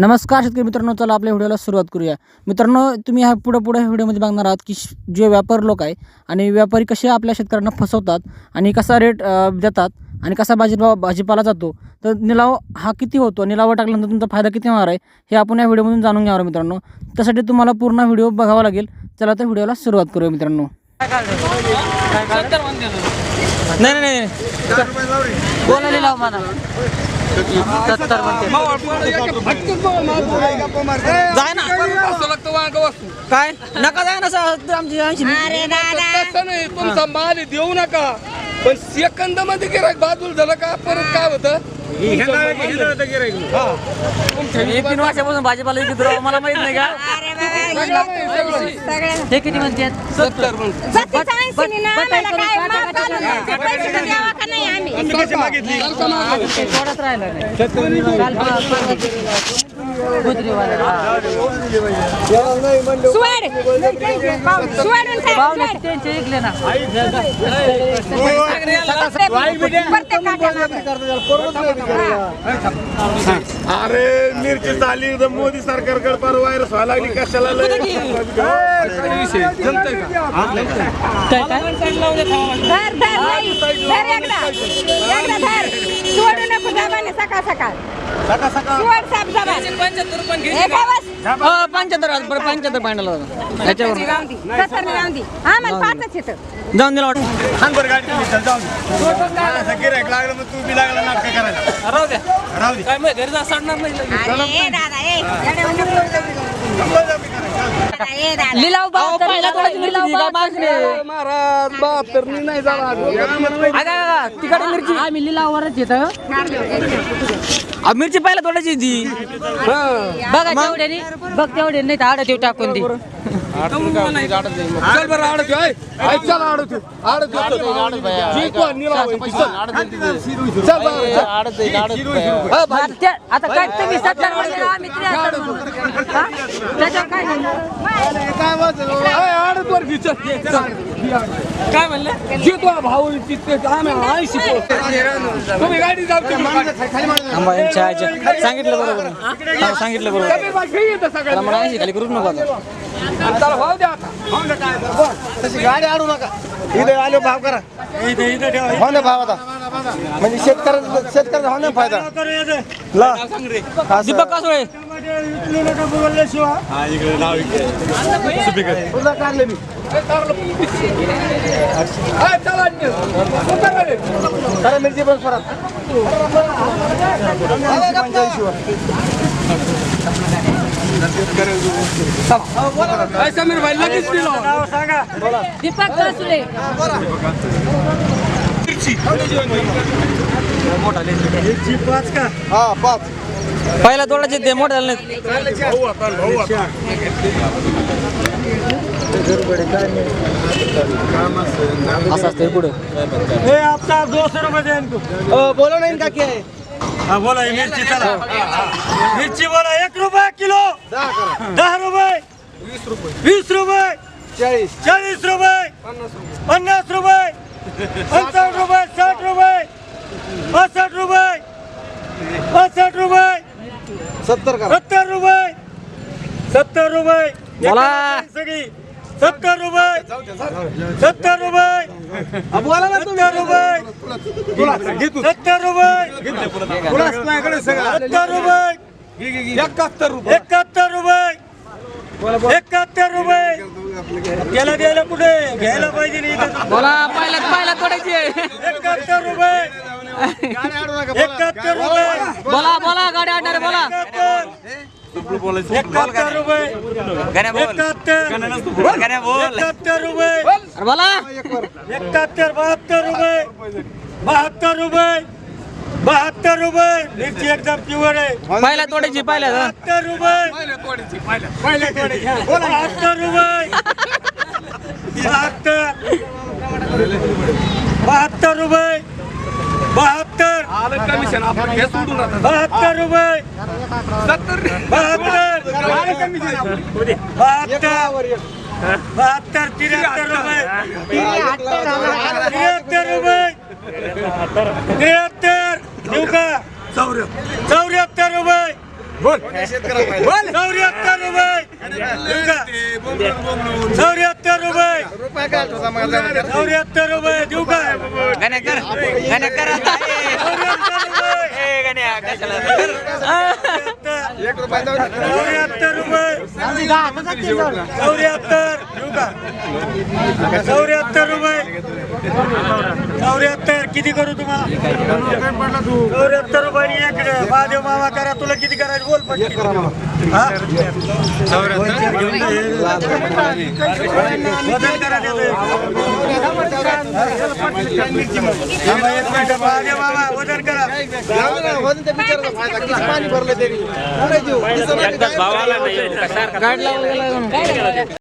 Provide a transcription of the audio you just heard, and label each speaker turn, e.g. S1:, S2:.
S1: नमस्कार शेतकरी मित्रांनो चला आपल्या व्हिडिओला सुरुवात करूया. मित्रांनो तुम्ही ह्या पुढे पुढे व्हिडिओमध्ये बघणार आहात की श- जे व्यापारी लोक आहे आणि व्यापारी कसे आपल्या शेतकऱ्यांना फसवतात आणि कसा रेट देतात आणि कसा भाजीपाला भाजीपाला जातो. तर निलाव हा किती होतो? निलाव टाकल्यानंतर तुमचा फायदा किती होणार आहे? हे आपण या व्हिडिओमधून जाणून घ्यावं मित्रांनो. त्यासाठी तुम्हाला पूर्ण व्हिडिओ बघावा लागेल. चला तर व्हिडिओला सुरुवात करूया मित्रांनो. नाही नाही सत्तर जाय ना. काय? नका जाय ना सर आमची ऐंशी
S2: तसं नाही तुमचा माल देऊ नका. पण सेकंदमध्ये गिरायक बाजूला झालं का? परत काय होतं?
S1: मी तीन वर्षापासून भाजीपाला विकत राहू मला माहीत नाही का? हे किती म्हणतात
S2: सत्तर. म्हणतो
S3: तर
S1: राहिलं नाही. त्यांचे ऐकले ना.
S4: अरे मिरची चालली एकदम मोदी सरकारकडे पर व्हायरस व्हायला लागली कशाला
S2: जमतंय का
S1: काय काय
S3: धर धर नाही. धर एकदा एकदा धर. सोडू नको जबाने सकाळ सकाळ. सुवाड साहेब जबान काय बस
S1: पंच्याहत्तर आज बरं पंच्याहत्तर पाहिजे याच्यावर.
S3: राहून दे कसर राहून दे. आम्हाला पाचच येतं.
S1: जाऊन दिला वाटतं.
S4: हान बरं गाडी तुम्ही चल जाऊ दे. असं गिऱ्हाईक लागलं मग तू बी लागला नाटक करायला. राहू राहू दे.
S3: दादा, ए
S1: लिलाव पहिला थोडाची मिरची दी, काय मागणी नाही.
S2: महाराज बहात्तर मी नाही झाला
S1: अगं, अगं, तिखट मिरची. आम्ही लिलावरच येतं मिरची पहिला थोड्याची दी बघा तेवढ्यानी बघ तेवढे नाही तर आडत येऊ टाकून दी.
S2: चल बरं आडत चल आडत आडत
S1: आता काय तुम्ही सत्तर म्हणले?
S2: भाऊ तिथे आम्ही. तुम्ही गाडी जाऊ
S1: सांगितलं बरोबर. सांगितलं बरोबर. मला ऐंशी खाली नको
S2: चला भाऊ द्या आता.
S4: तशी गाडी आणू नका. इथे आलो भाव करा. इथे इथे ठेवा हो ना भाव आता. म्हणजे शेतकऱ्याचा शेतकऱ्याचा हो ना फायदा ला.
S1: दीपक कासोळे.
S4: तुला काढले मी? करा मिरची पण परत पंच्याऐंशी
S2: ऐ, समीर भाई लगेच दिलो
S1: दीपक
S4: हा पाच
S1: पहिला तोडाचे ते मोठे झाले असं असतं पुढे
S4: बोला नाही का काय हा बोला ही मिरची चला. मिरची बोला एक रुपये किलो. दहा रुपये. वीस रुपये. चाळीस. चाळीस रुपये. पन्नास रुपये. पंचावन्न रुपये साठ रुपये. पासष्ट रुपये. पासष्ट रुपये. सत्तर सत्तर रुपये. सत्तर रुपये.
S1: बोला.
S4: सगळी. सत्तर रुपये. सत्तर रुपये. सत्तर रुपये. सत्तर रुपये. सत्तर रुपये
S2: एकाहत्तर रुपये.
S4: एकाहत्तर रुपये. एकाहत्तर रुपये गेला गेला कुठे? घ्यायला पाहिजे नाही इथं.
S1: बोला पहिला पहिला तोडायची
S4: एकाहत्तर रुपये. एकाहत्तर रुपये.
S1: बोला बोला
S4: एकाहत्तर रुपये. एकाहत्तर. एकाहत्तर रुपये.
S1: अरे बोला.
S4: एकाहत्तर बहात्तर रुपये. बहात्तर रुपये. बहात्तर रुपये. मिरची एकदम प्युअर आहे.
S1: पहिला तोडायची पहिला.
S4: बहात्तर रुपये. बहात्तर रुपये. बहात्तर. बहात्तर रुपये. बहात्तर
S2: आलं कमिशन आपण हे सोडून
S4: बहात्तर रुपये.
S2: सत्तर
S4: बहात्तर.
S2: आलं कमिशन. आपलं.
S4: बहात्तर. बहात्तर त्र्याहत्तर रुपये. त्र्याहत्तर रुपये. त्र्याहत्तर. देऊ का? चौऱ्याहत्तर रुपये. चौऱ्याहत्तर रुपये. देऊ का? चौऱ्याहत्तर रुपये. चौऱ्याहत्तर रुपये. देऊ का? देऊ का चौऱ्याहत्तर रुपये. चौऱ्याहत्तर किती करू तुम्हाला? चौऱ्याहत्तर रुपये इकडे महादेव मामा करा तुला किती करायचं? बोल. हा? वजन करा. एक महादेव मामा वजन करा.
S2: पाणी भरलं तरी? गाडी लावायला गेला